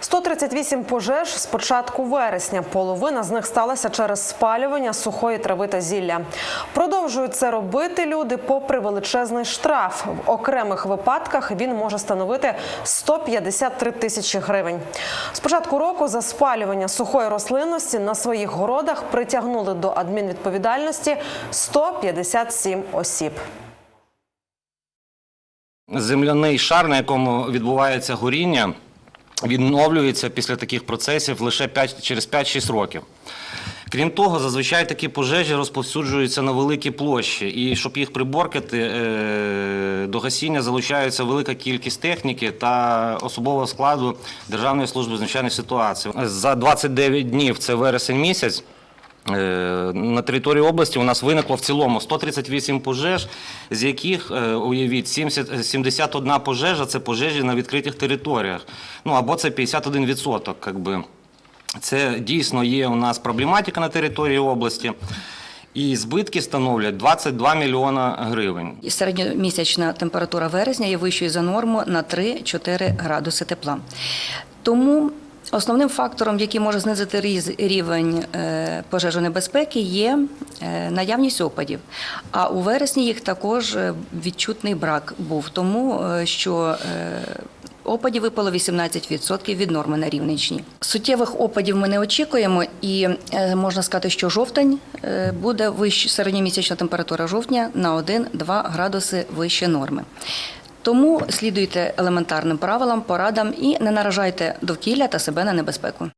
138 пожеж з початку вересня. Половина з них сталася через спалювання сухої трави та зілля. Продовжують це робити люди попри величезний штраф. В окремих випадках він може становити 153 тисячі гривень. З початку року за спалювання сухої рослинності на своїх городах притягнули до адмінвідповідальності 157 осіб. Земляний шар, на якому відбувається горіння, відновлюється після таких процесів лише 5, через 5-6 років. Крім того, зазвичай такі пожежі розповсюджуються на великі площі, і щоб їх приборкати, е, до гасіння залучається велика кількість техніки та особового складу Державної служби з надзвичайних ситуацій. За 29 днів, це вересень місяць, На території області у нас виникло в цілому 138 пожеж, з яких, е, уявіть, 70, 71 пожежа це пожежі на відкритих територіях. Ну або це 51%. Как би. Це дійсно є у нас проблематика на території області. І збитки становлять 22 мільйона гривень. Середньомісячна температура вересня є вищою за норму на 3-4 градуси тепла. Тому основним фактором, який може знизити рівень е, пожежонебезпеки, є е, наявність опадів. А у вересні їх також е, відчутний брак був, тому що Опадів випало 18% від норми на Рівненщині. Суттєвих опадів ми не очікуємо, і можна сказати, що жовтень буде вище середньомісячна температура жовтня на 1-2 градуси вище норми. Тому слідуйте елементарним правилам, порадам і не наражайте довкілля та себе на небезпеку.